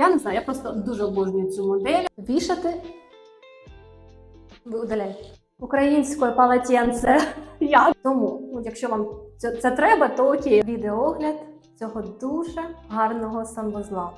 Я не знаю, я просто дуже обожнюю цю модель. Вішати. Ви удаляєте. Українською палатєнце. Я. Тому, ну, якщо вам це, це треба, то окей. Відеогляд цього дуже гарного санвузла.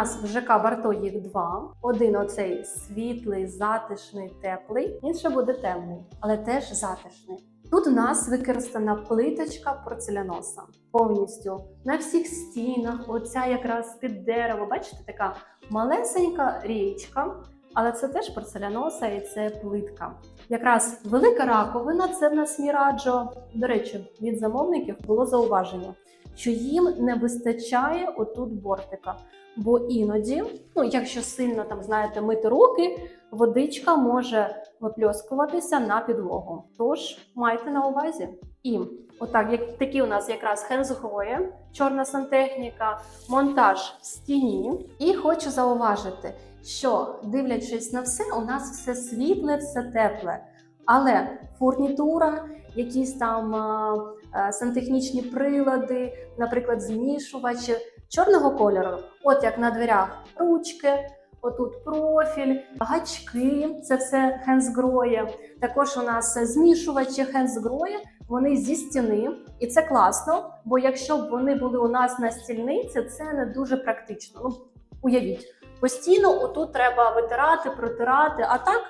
Нас в ЖК Барто їх два. Один оцей світлий, затишний, теплий, інший буде темний, але теж затишний. Тут у нас використана плиточка порцеляноса повністю на всіх стінах. Оця якраз під дерево. Бачите, така малесенька річка, але це теж порцеляноса і це плитка. Якраз велика раковина це в нас міраджо. До речі, від замовників було зауваження, що їм не вистачає отут бортика. Бо іноді, ну якщо сильно там знаєте мити руки, водичка може випльоскуватися на підлогу. Тож майте на увазі. І отак, як такі у нас якраз хензухоє, чорна сантехніка, монтаж в стіні. І хочу зауважити, що дивлячись на все, у нас все світле, все тепле. Але фурнітура, якісь там а, а, сантехнічні прилади, наприклад, змішувачі чорного кольору, от як на дверях ручки, отут профіль, гачки, це все хензгроє. Також у нас змішувачі хензгроє, вони зі стіни, і це класно, бо якщо б вони були у нас на стільниці, це не дуже практично. Ну, уявіть, постійно отут треба витирати, протирати, а так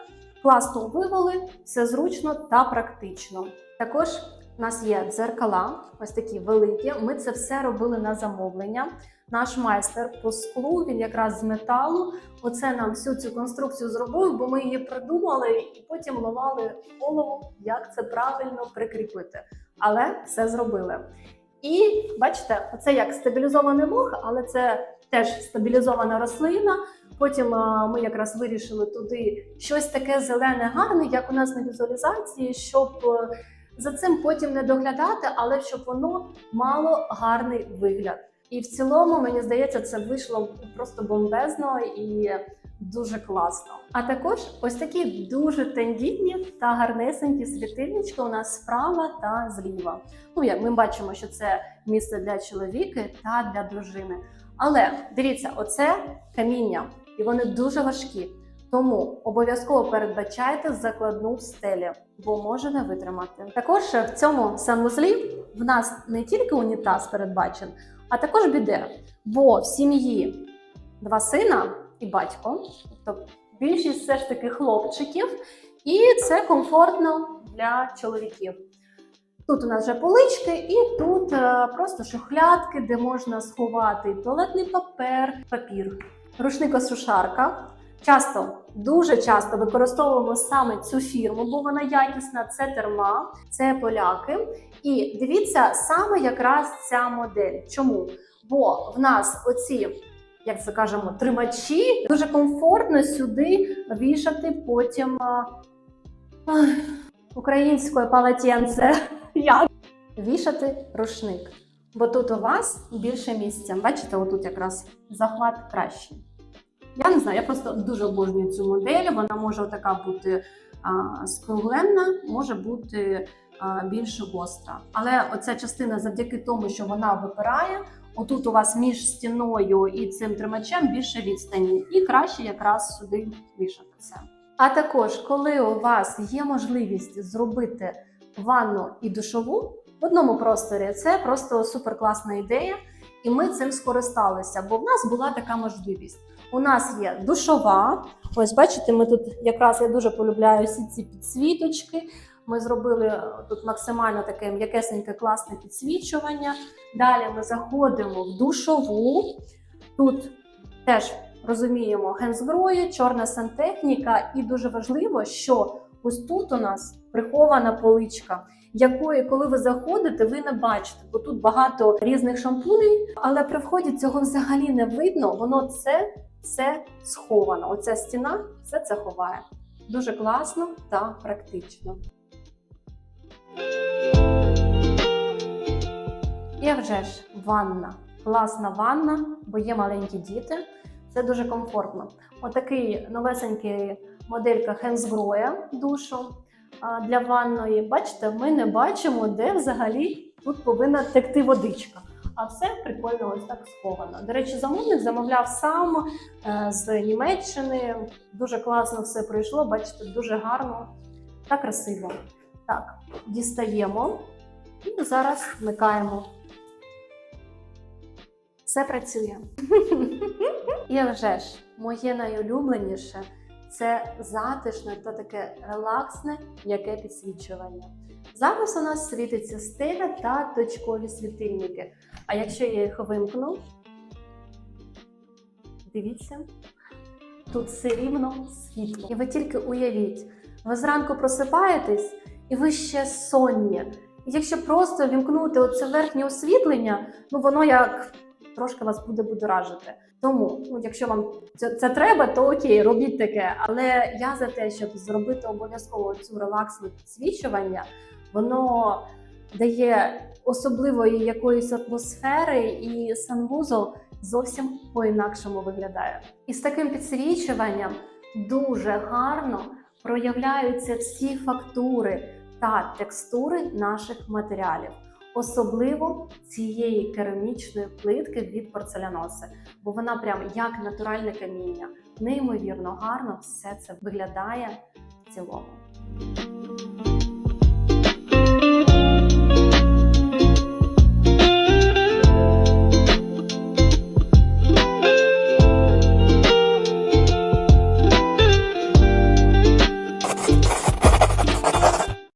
класно вивели, все зручно та практично. Також у нас є дзеркала, ось такі великі. Ми це все робили на замовлення. Наш майстер по склу, він якраз з металу. Оце нам всю цю конструкцію зробив, бо ми її придумали і потім ламали голову, як це правильно прикріпити. Але все зробили. І бачите, оце як стабілізований мох, але це теж стабілізована рослина. Потім а, ми якраз вирішили туди щось таке зелене, гарне, як у нас на візуалізації, щоб е, за цим потім не доглядати, але щоб воно мало гарний вигляд. І в цілому, мені здається, це вийшло просто бомбезно і дуже класно. А також ось такі дуже тендітні та гарнесенькі світильнички у нас справа та зліва. Ну, як ми бачимо, що це місце для чоловіка та для дружини. Але дивіться, оце каміння, і вони дуже важкі. Тому обов'язково передбачайте закладну в стелі, бо може не витримати. Також в цьому санвузлі в нас не тільки унітаз передбачений, а також біде. Бо в сім'ї два сина і батько, тобто більшість все ж таки хлопчиків, і це комфортно для чоловіків. Тут у нас вже полички, і тут е, просто шухлядки, де можна сховати туалетний папер, папір, рушникосушарка. Часто, дуже часто використовуємо саме цю фірму, бо вона якісна. Це терма, це поляки. І дивіться саме якраз ця модель. Чому? Бо в нас оці, як це кажемо, тримачі дуже комфортно сюди вішати потім українською полотенце. Як? Вішати рушник. Бо тут у вас більше місця. Бачите, отут якраз захват кращий. Я не знаю, я просто дуже обожнюю цю модель. Вона може така бути а, скругленна, може бути а, більш гостра. Але оця частина, завдяки тому, що вона випирає, отут у вас між стіною і цим тримачем більше відстані, і краще якраз сюди вішатися. А також, коли у вас є можливість зробити ванну і душову в одному просторі, це просто суперкласна ідея. І ми цим скористалися, бо в нас була така можливість. У нас є душова. Ось бачите, ми тут якраз я дуже полюбляю всі ці підсвіточки. Ми зробили е, тут максимально таке м'якесеньке класне підсвічування. Далі ми заходимо в душову. Тут теж розуміємо гензброя, чорна сантехніка, і дуже важливо, що ось тут у нас прихована поличка, якої, коли ви заходите, ви не бачите, бо тут багато різних шампуней, але при вході цього взагалі не видно. Воно це все сховано. Оця стіна все це ховає. Дуже класно та практично. І вже ж ванна. класна ванна, бо є маленькі діти. Це дуже комфортно. Отакий новесенький моделька Хенсгроя душу для ванної. Бачите, ми не бачимо, де взагалі тут повинна текти водичка. А все прикольно ось так сховано. До речі, замовник замовляв сам е, з Німеччини. Дуже класно все пройшло. Бачите, дуже гарно та красиво. Так, дістаємо і зараз вмикаємо. Все працює. І вже ж, моє найулюбленіше це затишне та таке релаксне м'яке підсвічування. Зараз у нас світиться стеля та точкові світильники. А якщо я їх вимкну, дивіться, тут все рівно світло. І ви тільки уявіть, ви зранку просипаєтесь і ви ще сонні. І якщо просто вімкнути оце верхнє освітлення, ну воно як трошки вас буде будоражити. Тому, ну, якщо вам це, це треба, то окей, робіть таке. Але я за те, щоб зробити обов'язково цю релаксне підсвічування, воно дає особливої якоїсь атмосфери, і санвузол зовсім по-інакшому виглядає. І з таким підсвічуванням дуже гарно проявляються всі фактури та текстури наших матеріалів, особливо цієї керамічної плитки від порцеляноси, бо вона прям як натуральне каміння, неймовірно гарно все це виглядає в цілому.